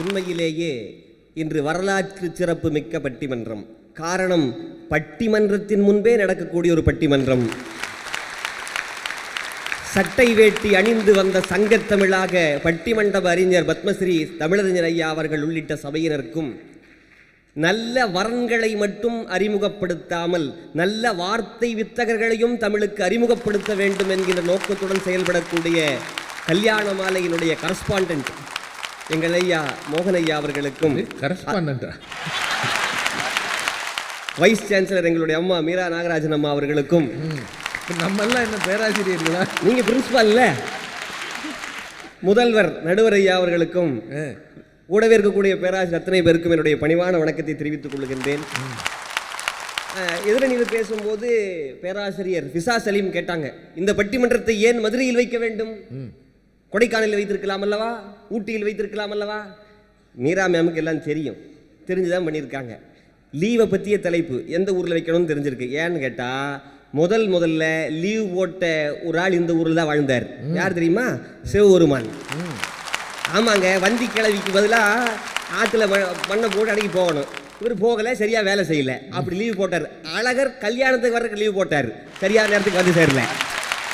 உண்மையிலேயே இன்று வரலாற்று சிறப்பு மிக்க பட்டிமன்றம். காரணம் பட்டிமன்றத்தின் முன்பே நடக்கக்கூடிய ஒரு பட்டிமன்றம். சட்டை வேட்டி அணிந்து வந்த சங்கத்தமிழாக பட்டிமண்டப அறிஞர் பத்மஸ்ரீ தமிழறிஞர் ஐயா அவர்கள் உள்ளிட்ட சபையினருக்கும் நல்ல வரன்களை மட்டும் அறிமுகப்படுத்தாமல் நல்ல வார்த்தை வித்தகர்களையும் தமிழுக்கு அறிமுகப்படுத்த வேண்டும் என்கின்ற நோக்கத்துடன் செயல்படக்கூடிய கல்யாண மாலையினுடைய கரஸ்பாண்டன்ட் எங்கள் ஐயா மோகன் ஐயா அவர்களுக்கும் வைஸ் சான்சலர் எங்களுடைய அம்மா மீரா நாகராஜன் அம்மா அவர்களுக்கும். நம்ம எல்லாம் என்ன பேராசிரியர்களா? நீங்க பிரின்சிபால் இல்ல முதல்வர் நடுவர் ஐயா அவர்களுக்கும் கூடவே இருக்கக்கூடிய பேராசிரியர் அத்தனை பேருக்கும் என்னுடைய பணிவான வணக்கத்தை தெரிவித்துக் கொள்கின்றேன். எதிரணியில் பேசும்போது பேராசிரியர் ஃபிசா சலீம் கேட்டாங்க இந்த பட்டிமன்றத்தை ஏன் மதுரையில் வைக்க வேண்டும்? கொடைக்கானலில் வைத்திருக்கலாம் அல்லவா? ஊட்டியில் வைத்திருக்கலாம் அல்லவா? மீரா மேமுக்கு எல்லாம் தெரியும். தெரிஞ்சுதான் பண்ணியிருக்காங்க. லீவை பற்றிய தலைப்பு எந்த ஊரில் வைக்கணும்னு தெரிஞ்சிருக்கு. ஏன்னு கேட்டால் முதல் முதல்ல லீவ் போட்ட ஒரு ஆள் இந்த ஊரில் தான் வாழ்ந்தார். யார் தெரியுமா? சிவபெருமான். ஆமாங்க வண்டி கிளவிக்கு பதிலாக ஆற்றுல மண்ணை போட்டு அடக்கி போகணும். இவர் போகலை சரியாக வேலை செய்யல. அப்படி லீவ் போட்டார். அழகர் கல்யாணத்துக்கு வர்றதுக்கு லீவ் போட்டார். சரியான நேரத்துக்கு வந்து சேரல.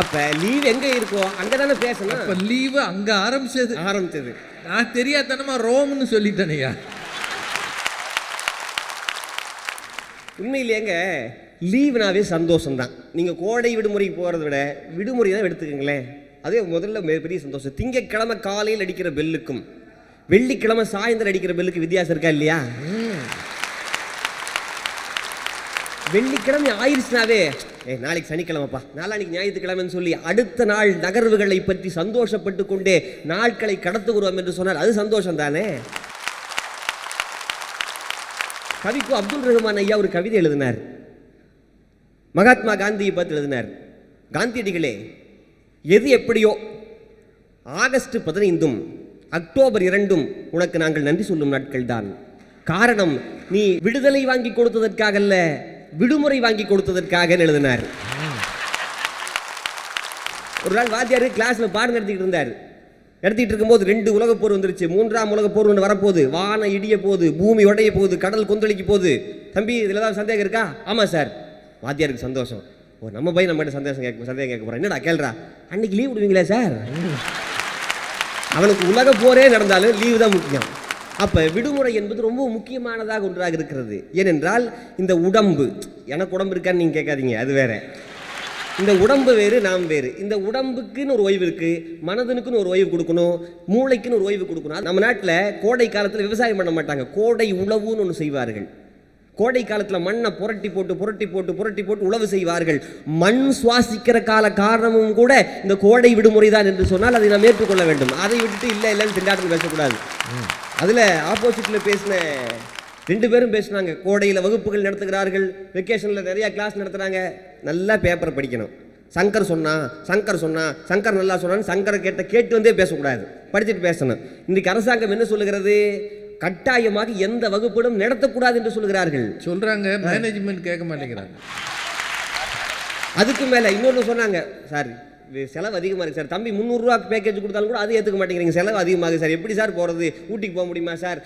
அப்போ லீவ் எங்கே இருக்கோ அங்கே தானே பேசணும். அப்ப லீவு அங்க ஆரம்பிச்சது. ஆரம்பிச்சது. நான் தெரியாதனமா ரோம்னு சொல்லிட்டேனையா உண்மையிலேங்க லீவுனாவே சந்தோஷம்தான். நீங்கள் கோடை விடுமுறைக்கு போகிறத விட விடுமுறை தான் எடுத்துக்கங்களேன். அதே முதல்ல மிக பெரிய சந்தோஷம். திங்கட்கிழமை காலையில் அடிக்கிற பெல்லுக்கும் வெள்ளிக்கிழமை சாயந்தரம் அடிக்கிற பெல்லுக்கு வித்தியாசம் இருக்கா இல்லையா? வெள்ளிக்கிழமை ஆயிடுச்சுனாவே ஏ நாளைக்கு சனிக்கிழமைப்பா. நாளானிக்கு ஞாயிற்றுக்கிழமைன்னு சொல்லி அடுத்த நாள் நகர்வுகளை பற்றி சந்தோஷப்பட்டு கொண்டே நாட்களை கடத்துகிறோம் என்று சொன்னார் அது சந்தோஷம் தானே கவிக்கு அப்துல் ரஹ்மான் ஐயா ஒரு கவிதை எழுதினார். மகாத்மா காந்தியை பார்த்து எழுதினார். காந்தியடிகளே எது எப்படியோ ஆகஸ்ட் பதினைந்தும் அக்டோபர் இரண்டும் உனக்கு நாங்கள் நன்றி சொல்லும் நாட்கள் தான் காரணம் நீ விடுதலை வாங்கி கொடுத்ததற்காக அல்ல விடுமுறை வாங்கி கொடுத்ததற்காக எழுதினார். ஒரு நாள் வாத்தியார் கிளாஸ்ல பாடம் நடத்திக்கிட்டு இருந்தார். நடத்திட்டு இருக்கும்போது ரெண்டு உலகப் போர் வந்துருச்சு. மூன்றாம் உலகப் போர் ஒன்று வரப்போகுது. வானம் இடிய போகுது பூமி உடைய போகுது கடல் கொந்தளிக்க போகுது. தம்பி இதில் ஏதாவது சந்தேகம் இருக்கா? ஆமாம் சார் வாத்தியாருக்கு சந்தோஷம். ஓ நம்ம பையன் நம்மகிட்ட சந்தேகம் கேட்க சந்தேகம் கேட்க போகிறேன் என்னடா கேள்றா? அன்னைக்கு லீவ் விடுவீங்களா சார் அவனுக்கு உலக போரே நடந்தாலும் லீவு தான் முக்கியம். அப்போ விடுமுறை என்பது ரொம்ப முக்கியமானதாக ஒன்றாக இருக்கிறது. ஏனென்றால் இந்த உடம்பு எனக்கு உடம்பு இருக்கான்னு நீங்கள் கேட்காதீங்க அது வேற. இந்த உடம்பு வேறு நாம் வேறு. இந்த உடம்புக்குன்னு ஒரு ஓய்வு இருக்குது மனதனுக்குன்னு ஒரு ஓய்வு கொடுக்கணும் மூளைக்குன்னு ஒரு ஓய்வு கொடுக்கணும். நம்ம நாட்டில் கோடை காலத்தில் விவசாயம் பண்ண மாட்டாங்க. கோடை உழவுன்னு ஒன்று செய்வார்கள். கோடை காலத்தில் மண்ணை புரட்டி போட்டு புரட்டி போட்டு புரட்டி போட்டு உழவு செய்வார்கள். மண் சுவாசிக்கிற கால காரணமும் கூட இந்த கோடை விடுமுறை தான் என்று சொன்னால் அதை நாம் ஏற்றுக்கொள்ள வேண்டும். அதை விட்டுட்டு இல்லை இல்லைன்னு திண்டாட்டம் பேசக்கூடாது. அதில் ஆப்போசிட்டில் பேசின ரெண்டு பேரும் பேசுனாங்க. கோடையில் வகுப்புகள் நடத்துகிறார்கள் வெக்கேஷனில் நிறையா கிளாஸ் நடத்துகிறாங்க நல்லா பேப்பரை படிக்கணும். சங்கர் சொன்னா சங்கர் சொன்னா சங்கர் நல்லா சொன்னான்னு சங்கரை கேட்ட கேட்டு வந்தே பேசக்கூடாது. படிச்சுட்டு பேசணும். இன்றைக்கு அரசாங்கம் என்ன சொல்லுகிறது? கட்டாயமாக எந்த வகுப்பிலும் நடத்தக்கூடாது என்று சொல்கிறார்கள் சொல்றாங்க மேனேஜ்மெண்ட் கேட்க மாட்டேங்கிறாங்க. அதுக்கு மேலே இன்னொன்று சொன்னாங்க. சார் செலவு அதிகமாக இருக்குது சார். தம்பி முந்நூறுரூவா பேக்கேஜ் கொடுத்தாலும் கூட அது ஏற்றுக்க மாட்டேங்கிறீங்க. செலவு அதிகமாகுது சார். எப்படி சார் போகிறது ஊட்டிக்கு போக முடியுமா சார்?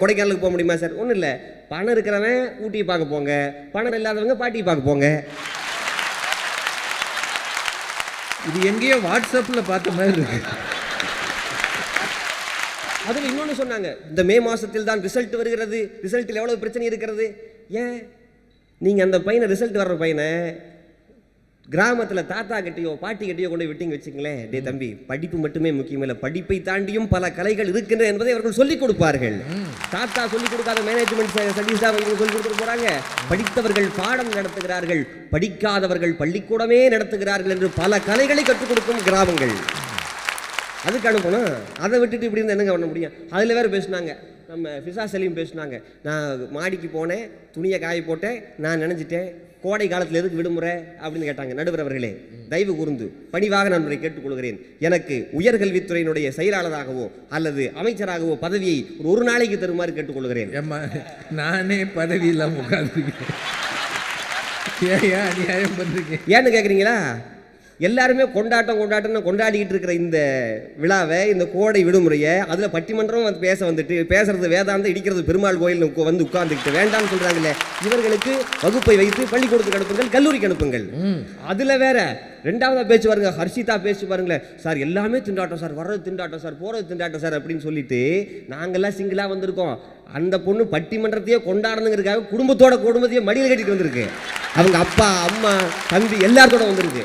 கொடைக்கானலுக்கு போக முடியுமா சார்? ஒன்றும் இல்லை. பணம் இருக்கிறவன் ஊட்டியை பார்க்க போங்க. பணம் இல்லாதவங்க பாட்டியை பார்க்க போங்க. இது எங்கேயோ வாட்ஸ்அப்பில் பார்த்த மாதிரி இருக்கு. அதில் இன்னொன்று சொன்னாங்க. இந்த மே மாதத்தில் தான் ரிசல்ட் வருகிறது. ரிசல்ட்டில் எவ்வளோ பிரச்சனை இருக்கிறது? ஏன்? நீங்கள் அந்த பையனை ரிசல்ட் வர்ற பையனை கிராமத்தில் தாத்தா கிட்டேயோ பாட்டி கிட்டேயோ கொண்டு விட்டீங்க வச்சுங்களேன் டே தம்பி படிப்பு மட்டுமே முக்கியமில்லை படிப்பை தாண்டியும் பல கலைகள் இருக்கின்றன என்பதை அவர்கள் சொல்லிக் கொடுப்பார்கள். தாத்தா சொல்லிக் கொடுக்காத மேனேஜ்மெண்ட் ஸ்டடீஸ் தான் அவங்க சொல்லிக் கொடுக்க போகிறாங்க படித்தவர்கள் பாடம் நடத்துகிறார்கள். படிக்காதவர்கள் பள்ளிக்கூடமே நடத்துகிறார்கள் என்று பல கலைகளை கற்றுக் கொடுக்கும் கிராமங்கள். அதுக்கு அனுப்பணும். அதை விட்டுட்டு இப்படி இருந்தால் என்னங்க பண்ண முடியும்? அதில் வேறு பேசுனாங்க. நம்ம ஃபிசா சலீம் பேசுனாங்க. நான் மாடிக்கு போனேன் துணியை காய போட்டேன் நான் நினைச்சிட்டேன் கோடை காலத்தில் எதுக்கு விடுமுறை அப்படின்னு கேட்டாங்க நடுவர் அவர்களே தயவு கூர்ந்து பணிவாக நான் உங்களை கேட்டுக்கொள்கிறேன். எனக்கு உயர்கல்வித்துறையினுடைய செயலாளராகவோ அல்லது அமைச்சராகவோ பதவியை ஒரு ஒரு நாளைக்கு தருமாறு கேட்டுக்கொள்கிறேன். ஏம்மா நானே பதவி இல்லாம உட்காந்துருக்கேன் ஏன் அநியாயம் ஏன்னு கேட்குறீங்களா எல்லாருமே கொண்டாட்டம் கொண்டாட்டம்னு கொண்டாடிக்கிட்டு இருக்கிற இந்த விழாவை இந்த கோடை விடுமுறையை அதில் பட்டிமன்றம் வந்து பேச வந்துட்டு பேசுறது வேதாந்தம் இடிக்கிறது பெருமாள் கோயில் வந்து உட்கார்ந்துக்கிட்டு வேண்டாம்னு சொல்றாங்களே இவர்களுக்கு வகுப்பை வைத்து பள்ளிக்கூடத்துக்கு அனுப்புங்கள் கல்லூரிக்கு அனுப்புங்கள். அதுல வேற ரெண்டாவதா பேச்சு பாருங்க ஹர்ஷிதா பேச்சு பாருங்களேன் சார் எல்லாமே திண்டாட்டம் சார் வர்றது திண்டாட்டம் சார் போறது திண்டாட்டம் சார் அப்படின்னு சொல்லிட்டு நாங்கெல்லாம் சிங்கிளா வந்திருக்கோம். அந்த பொண்ணு பட்டிமன்றத்தையே கொண்டாடணுங்கிறதுக்காக குடும்பத்தோட குடும்பத்தையே மடியில் கட்டிட்டு வந்திருக்கு. அவங்க அப்பா அம்மா தம்பி எல்லாத்தோட வந்திருக்கு.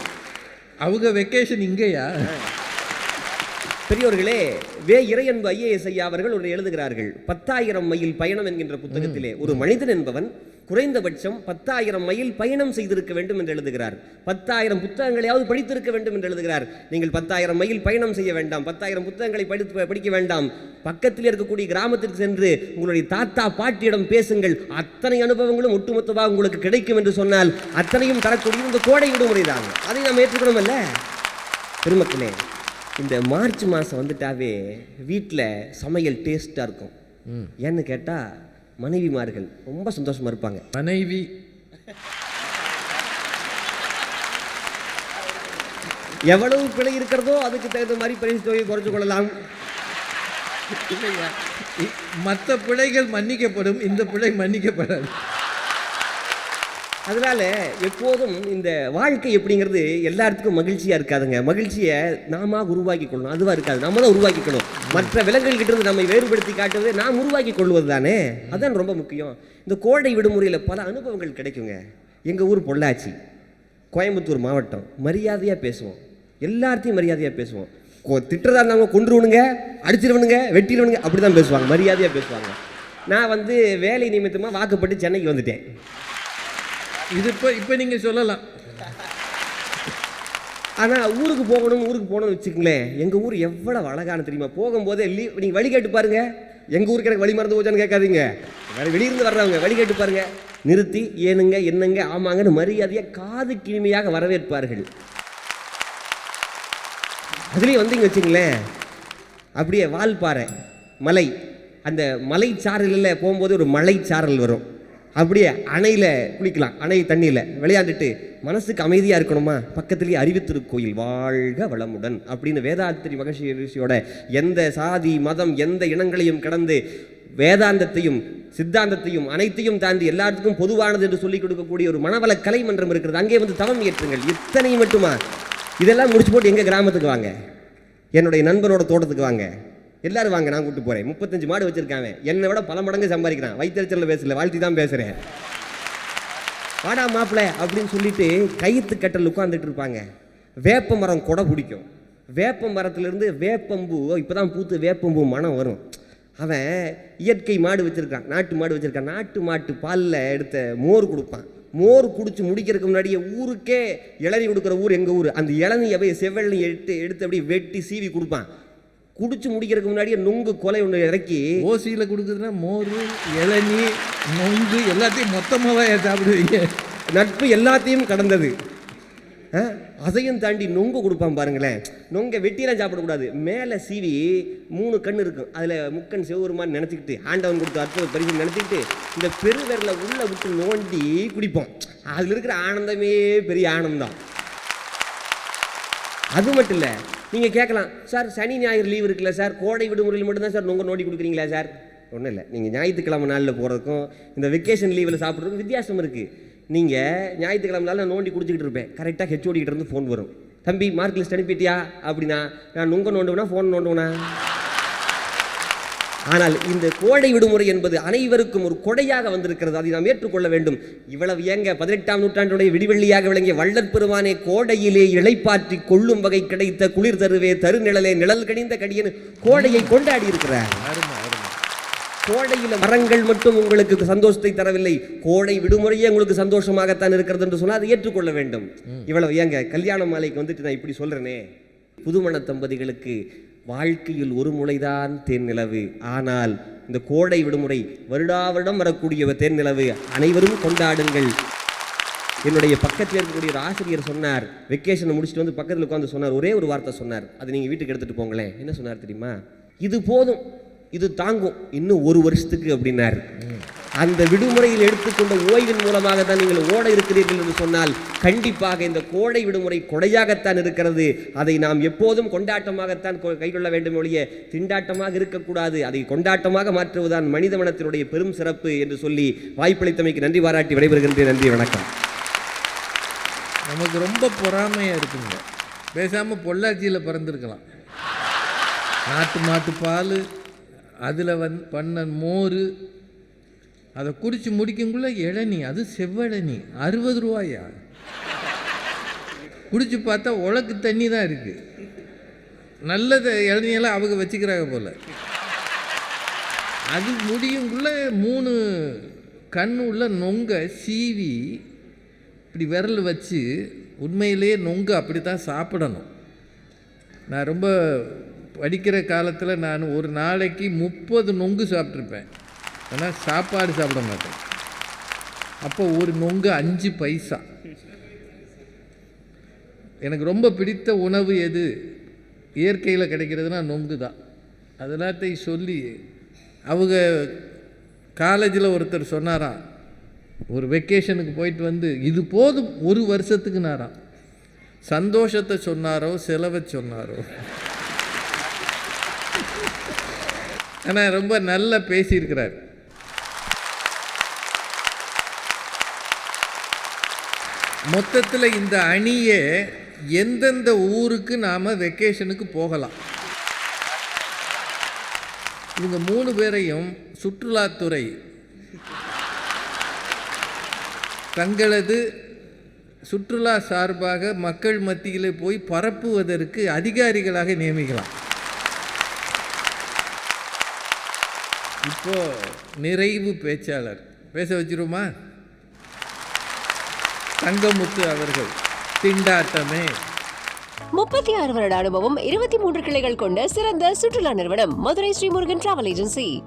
அவங்க வெக்கேஷன் இங்கேயா? பெரியோர்களே வே இறையன்பு ஐஏஎஸ் ஐயா அவர்கள் ஒன்று எழுதுகிறார்கள். பத்தாயிரம் மைல் பயணம் என்கின்ற புத்தகத்திலே ஒரு மனிதன் என்பவன் குறைந்தபட்சம் பத்தாயிரம் மைல் பயணம் செய்திருக்க வேண்டும் என்று எழுதுகிறார். பத்தாயிரம் புத்தகங்களையாவது படித்திருக்க வேண்டும் என்று எழுதுகிறார். நீங்கள் பத்தாயிரம் மைல் பயணம் செய்ய வேண்டாம். பத்தாயிரம் புத்தகங்களை படித்து படிக்க வேண்டாம். பக்கத்தில் இருக்கக்கூடிய கிராமத்திற்கு சென்று உங்களுடைய தாத்தா பாட்டியிடம் பேசுங்கள். அத்தனை அனுபவங்களும் ஒட்டுமொத்தமாக உங்களுக்கு கிடைக்கும் என்று சொன்னால் அத்தனையும் தரக்கூடிய இந்த கோடை விடுமுறை தான். அதை நாம் ஏற்றுக்கணுமல்ல? பெருமக்களே இந்த மார்ச் மாதம் வந்துட்டாவே வீட்டில் சமையல் டேஸ்ட்டாக இருக்கும். ஏன்னு கேட்டால் மனைவிமார்கள் ரொம்ப சந்தோஷமாக இருப்பாங்க. மனைவி. எவ்வளவு பிழை இருக்கிறதோ அதுக்கு தகுந்த மாதிரி பரிசு தொகையை குறைச்சு கொள்ளலாம். இல்லையா மற்ற பிழைகள் மன்னிக்கப்படும் இந்த பிழை மன்னிக்கப்படாது. அதனால எப்போதும் இந்த வாழ்க்கை எப்படிங்கிறது எல்லாத்துக்கும் மகிழ்ச்சியாக இருக்காதுங்க. மகிழ்ச்சியை நாம உருவாக்கி கொள்ளணும். அதுவாக இருக்காது. நம்ம தான் உருவாக்கிக்கணும் மற்ற விலங்குகள்கிட்ட இருந்து நம்மை வேறுபடுத்தி காட்டுவது நாம் உருவாக்கி கொள்வது தானே? அதுதான் ரொம்ப முக்கியம். இந்த கோடை விடுமுறையில் பல அனுபவங்கள் கிடைக்குங்க. எங்கள் ஊர் பொள்ளாச்சி கோயம்புத்தூர் மாவட்டம். மரியாதையாக பேசுவோம். எல்லாத்தையும் மரியாதையாக பேசுவோம். திட்டுறதா இருந்தவங்க கொன்றுவனுங்க அடிச்சிருவனுங்க வெட்டிடுவனுங்க அப்படி தான் பேசுவாங்க. மரியாதையாக பேசுவாங்க. நான் வந்து வேலை நிமித்தமாக வாக்குப்பட்டு சென்னைக்கு வந்துட்டேன். இது இப்போ இப்போ நீங்கள் சொல்லலாம். ஆனால் ஊருக்கு போகணும் ஊருக்கு போகணும்னு வச்சுக்கங்களேன். எங்கள் ஊர் எவ்வளோ அழகான தெரியுமா? போகும்போதே லீவ் நீங்கள் வழி கேட்டு பாருங்கள் எங்கள் ஊருக்கு எனக்கு வழி மறந்து போச்சான்னு கேட்காதீங்க. வெளியிருந்து வர்றவங்க வழி கேட்டு பாருங்கள் நிறுத்தி ஏனுங்க என்னங்க ஆமாங்கன்னு மரியாதையாக காது கிளிமையாக வரவேற்பார்கள். அதுலேயும் வந்தீங்க வச்சுங்களேன் அப்படியே வால்பாறை மலை. அந்த மலை சாரலில் போகும்போது ஒரு மலை சாரல் வரும். அப்படியே அணையில் குளிக்கலாம். அணை தண்ணியில் விளையாண்டுட்டு மனசுக்கு அமைதியாக இருக்கணுமா? பக்கத்துலேயே அறிவித்திருக்கோயில் வாழ்க வளமுடன் அப்படின்னு வேதாத்திரி மகர்ஷி ரிஷியோட எந்த சாதி மதம் எந்த இனங்களையும் கடந்து வேதாந்தத்தையும் சித்தாந்தத்தையும் அனைத்தையும் தாண்டி எல்லாத்துக்கும் பொதுவானது என்று சொல்லிக் கொடுக்கக்கூடிய ஒரு மனவள கலை மன்றம் இருக்கிறது அங்கே வந்து தவம் ஏற்றுங்கள் இத்தனை மட்டுமா? இதெல்லாம் முடிச்சு போட்டு எங்கள் கிராமத்துக்கு வாங்க? என்னுடைய நண்பனோட தோட்டத்துக்கு வாங்க. எல்லாரும் வாங்க நான் கூட்டு போறேன். முப்பத்தஞ்சு மாடு வச்சுருக்காங்க என்னை விட பல மடங்கு சம்பாதிக்கிறான். வைத்தறிச்சலில் பேசல வாழ்த்தி தான் பேசுகிறேன் வாடா மாப்பிள அப்படின்னு சொல்லிட்டு கயித்து கட்டல் உட்காந்துட்டு இருப்பாங்க. வேப்ப மரம் கொடை பிடிக்கும். வேப்ப மரத்துலேருந்து வேப்பம்பூ இப்போதான் பூத்து வேப்பம்பூ மனம் வரும். அவன் இயற்கை மாடு வச்சிருக்கான் நாட்டு மாடு வச்சிருக்கான். நாட்டு மாட்டு பாலில் எடுத்த மோர் கொடுப்பான். மோர் குடிச்சு முடிக்கிறதுக்கு முன்னாடியே ஊருக்கே இளநீ கொடுக்குற ஊர் எங்கள் ஊர்? அந்த இளநியை போய் செவ்வெள்ளி எடுத்து எடுத்து அப்படியே வெட்டி சீவி கொடுப்பான். குடிச்சு முடிக்கிறதுக்கு முன்னாடியே நுங்கு கொலை ஒன்று இறக்கி ஓசியில் கொடுக்குதுன்னா மோர் இளநீ நொங்கு எல்லாத்தையும் மொத்தமாகவே சாப்பிடுவீங்க? நட்பு எல்லாத்தையும் கடந்தது. அதையும் தாண்டி நொங்கு கொடுப்பான் பாருங்களேன். நொங்க வெட்டியெல்லாம் சாப்பிடக்கூடாது. மேலே சீவி மூணு கண் இருக்கும். அதில் முக்கண் சிவபெருமான் நினச்சிக்கிட்டு ஆண்டவன் கொடுத்த அற்புத பரிசு நினச்சிக்கிட்டு இந்த பெருவிரலை உள்ளே விட்டு நோண்டி குடிப்போம். அதில் இருக்கிற ஆனந்தமே பெரிய ஆனந்தம். அது மட்டும் இல்லை நீங்கள் கேட்கலாம் சார் சனி ஞாயிறு லீவ் இருக்குல்ல சார்? கோடை விடுமுறையில் மட்டும்தான் சார் உங்கள் நோண்டி கொடுக்குறீங்களா சார்? ஒன்றும் இல்லை. நீங்கள் ஞாயிற்றுக்கிழமை நாளில் போகிறதுக்கும் இந்த வெக்கேஷன் லீவில் சாப்பிட்றதுக்கும் வித்தியாசம் இருக்குது நீங்கள் ஞாயிற்றுக்கிழமை நாளில் நோண்டி குடிச்சிக்கிட்டு இருப்பேன். கரெக்டாக ஹெச்ஓடி இருந்து ஃபோன் வரும். தம்பி மார்க் லிஸ்ட் அனுப்பிட்டியா? அப்படின்னா நான் நுங்க நோண்டுவேனா ஃபோன் நோண்டுவேனா? ஆனால் இந்த கோடை விடுமுறை என்பது அனைவருக்கும் ஒரு கொடையாக வந்திருக்கிறது. அதை நாம் ஏற்றுக்கொள்ள வேண்டும். இவ்வளவு ஏங்க பதினெட்டாம் நூற்றாண்டுடைய விடிவெள்ளியாக விளங்கிய வள்ளற் பெருமானே கோடையிலே இளைப்பாற்றி கொள்ளும் வகை கிடைத்த குளிர் தருவே தருநிழலே நிழல் கடிந்த கடியன் கோடையை கொண்டாடி இருக்கிறார். கோடையில் மரங்கள் மட்டும் உங்களுக்கு சந்தோஷத்தை தரவில்லை. கோடை விடுமுறையே உங்களுக்கு சந்தோஷமாகத்தான் இருக்கிறது என்று சொன்னால் அதை ஏற்றுக்கொள்ள வேண்டும். இவ்வளவு ஏங்க கல்யாண மாலைக்கு வந்துட்டு நான் இப்படி சொல்றேனே. புதுமண தம்பதிகளுக்கு வாழ்க்கையில் ஒரு முளைதான் தேன் நிலவு. ஆனால் இந்த கோடை விடுமுறை வருடா வருடம் வரக்கூடிய தேன் நிலவு. அனைவரும் கொண்டாடுங்கள். என்னுடைய பக்கத்தில் இருக்கக்கூடிய ஒரு ஆசிரியர் சொன்னார். வெக்கேஷனை முடிச்சுட்டு வந்து பக்கத்தில் உட்காந்து சொன்னார். ஒரே ஒரு வார்த்தை சொன்னார். அது நீங்கள் வீட்டுக்கு எடுத்துகிட்டு போங்களேன். என்ன சொன்னார் தெரியுமா? இது போதும். இது தாங்கும். இன்னும் ஒரு வருஷத்துக்கு அப்படின்னாரு. அந்த விடுமுறையில் எடுத்துக்கொண்ட ஓய்வின் மூலமாக தான் நீங்கள் ஓட இருக்கிறீர்கள் என்று சொன்னால் கண்டிப்பாக இந்த கோடை விடுமுறை கொடையாகத்தான் இருக்கிறது. அதை நாம் எப்போதும் கொண்டாட்டமாகத்தான் கொ- வேண்டும் ஒழிய திண்டாட்டமாக இருக்கக்கூடாது. அதை கொண்டாட்டமாக மாற்றுவதுதான் மனித மனத்தினுடைய பெரும் சிறப்பு என்று சொல்லி வாய்ப்பளித்தமைக்கு நன்றி பாராட்டி விடைபெறுகின்றேன். நன்றி வணக்கம். நமக்கு ரொம்ப பொறாமையாக இருக்குங்க. பேசாமல் பொள்ளாச்சியில் பிறந்திருக்கலாம். நாட்டு மாட்டு பால் அதில் வந் பண்ண மோர் அதை குடிச்சு முடிக்குங்குள்ள இளநீ அது செவ்வழனி அறுபது ரூபாயா? குடிச்சு பார்த்தா உலக்கு தண்ணி தான் இருக்குது நல்ல இளநியெல்லாம் அவங்க வச்சுக்கிறாங்க போல். அது முடியுங்குள்ள மூணு கண் உள்ள நொங்க சீவி இப்படி விரல் வச்சு உண்மையிலேயே நொங்கு அப்படி தான் சாப்பிடணும். நான் ரொம்ப படிக்கிற காலத்தில் நான் ஒரு நாளைக்கு முப்பது நொங்கு சாப்பிட்ருப்பேன் ஆனால் சாப்பாடு சாப்பிட மாட்டேன். அப்போ ஒரு நொங்கு அஞ்சு பைசா. எனக்கு ரொம்ப பிடித்த உணவு எது? இயற்கையில் கிடைக்கிறதுனா நொங்கு தான். அதெல்லாத்தையும் சொல்லி அவங்க காலேஜில் ஒருத்தர் சொன்னாராம். ஒரு வெக்கேஷனுக்கு போயிட்டு வந்து இது போதும் ஒரு வருஷத்துக்கு நாராம். சந்தோஷத்தை சொன்னாரோ செலவை சொன்னாரோ? ஆனால் ரொம்ப நல்லா பேசியிருக்கிறார். மொத்தத்தில் இந்த அணியை எந்தெந்த ஊருக்கு நாம் வெக்கேஷனுக்கு போகலாம்? இவங்க மூணு பேரையும் சுற்றுலாத்துறை தங்களது சுற்றுலா சார்பாக மக்கள் மத்தியில் போய் பரப்புவதற்கு அதிகாரிகளாக நியமிக்கலாம். இப்போ நிறைவு பேச்சாளர். பேச வச்சிருமா தங்கமுத்து அவர்கள். திண்டாட்டமே. முப்பத்தி ஆறு வருட அனுபவம் இருபத்தி மூன்று கிளைகள் கொண்ட சிறந்த சுற்றுலா நிறுவனம் மதுரை ஸ்ரீமுருகன் டிராவல் ஏஜென்சி